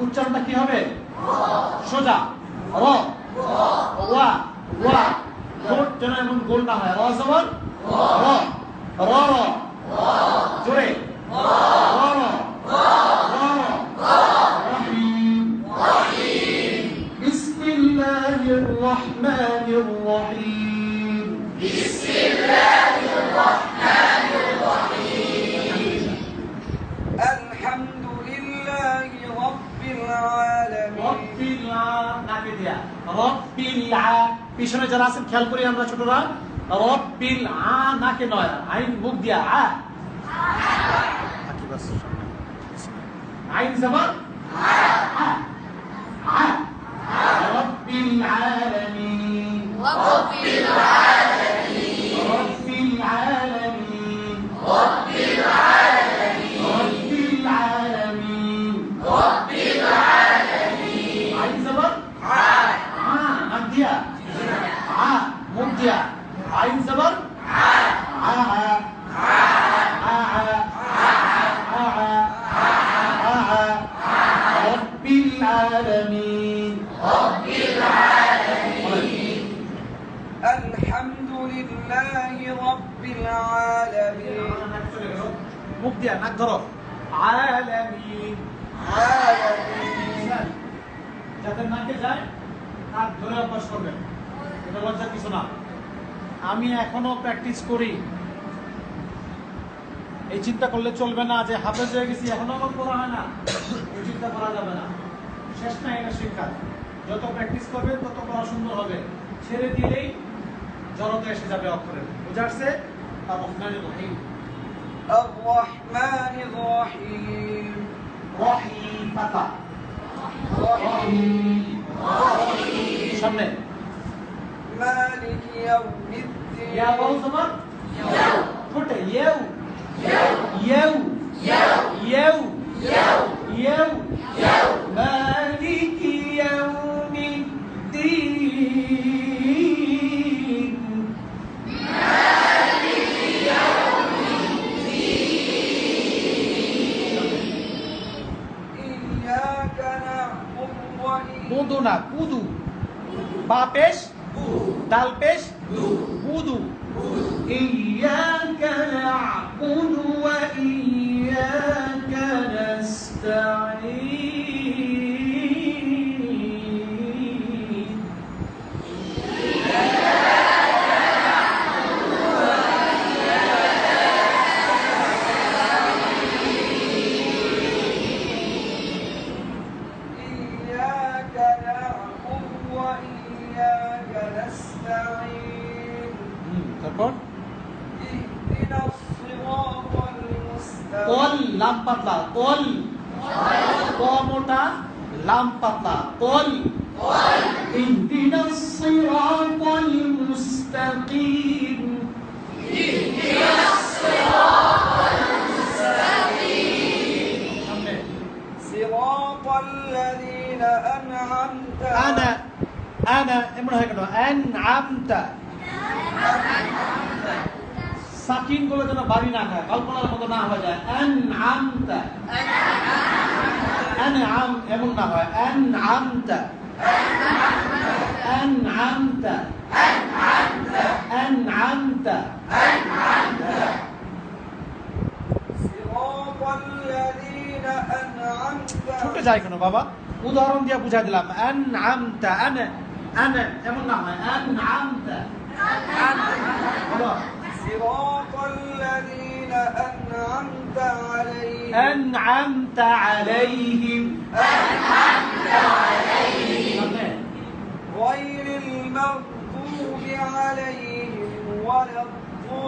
উচ্চারণটা কি হবে? সোজা। র। ওয়া। ওয়া। ঠোঁট যেন এমন গোল না হয়। র জবর র। র। র। জোরে র র র র রহিম بسم الله الرحمن الرحيم الحمد لله رب العالمين রব্বিল আ- নাকে দিয়া রব্বিল আ পিছনে যারা আছেন খেয়াল করি আমরা ছোটরা রব্বিল আ নাকে নয় আইন মুখ দিয়া আ بس عايز بقى رب العالمين. رب العالمين. ধরো। আলামিন নাকে যায় ধরে এটা কিছু না। আমি এখনও প্র্যাকটিস করি। এই চিন্তা করলে চলবে না যে হাতে হয়ে গেছি, এখনও আমার হয় না। এই চিন্তা করা যাবে না। শেষ না এটা শিক্ষা। যত প্র্যাকটিস করবে, তত করা সুন্দর হবে। ছেড়ে দিলেই জড়তা এসে যাবে অক্ষরে বুঝাচ্ছে তার রহমানের রহিম। الرحمن الرحيم রহিম পাতা رحيم রহিম সামনে مالك يوم ইয়া বল الدين তোমার ঠোঁটে ইয়েউ ইয়েউ ইয়েউ ইয়েউ مالك না কুদু বা পেশ ডাল পেশ বুদু إياك نعبد وإياك তারপর اهدنا الصراط المستقيم কল লাম পাতলা কল ক মোটা লাম পাতলা কল اهدنا الصراط المستقيم সামনে। আমতা। সাকিন বলে যেন বাড়ি না খায়, কল্পনার মতো না হয়ে যায়। অ্যান আমতা। অ্যান আম এমন না হয়। অ্যান আমতা। অ্যান আমতা। ছুটে যায় কেন বাবা? উদাহরণ দিয়ে বুঝাই দিলাম। অ্যান আমতা অ্যান আনা এমন না হয় আনআমতা বলো صراط الذين الذين أنعمت عليهم أنعمت عليهم সামনে। غير المغضوب عليهم ولا الضالين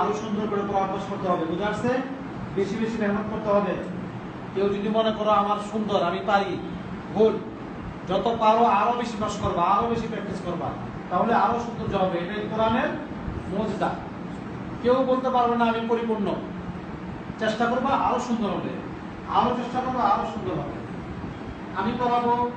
আরো সুন্দর করে পড়া অভ্যাস করতে হবে বুঝে আসছে বেশি বেশি মেহনত করতে হবে কেউ যদি মনে করো আমার সুন্দর আমি পারি ভুল যত পারো আরও বেশি নষ্ট করবা, আরও বেশি প্র্যাকটিস করবা। তাহলে আরও সুন্দর হবে। এটাই কোরআনের মজদা। কেউ বলতে পারবে না আমি পরিপূর্ণ। চেষ্টা করবা আরও সুন্দর হবে। আরও চেষ্টা করবা আরও সুন্দর হবে। আমি পড়াবো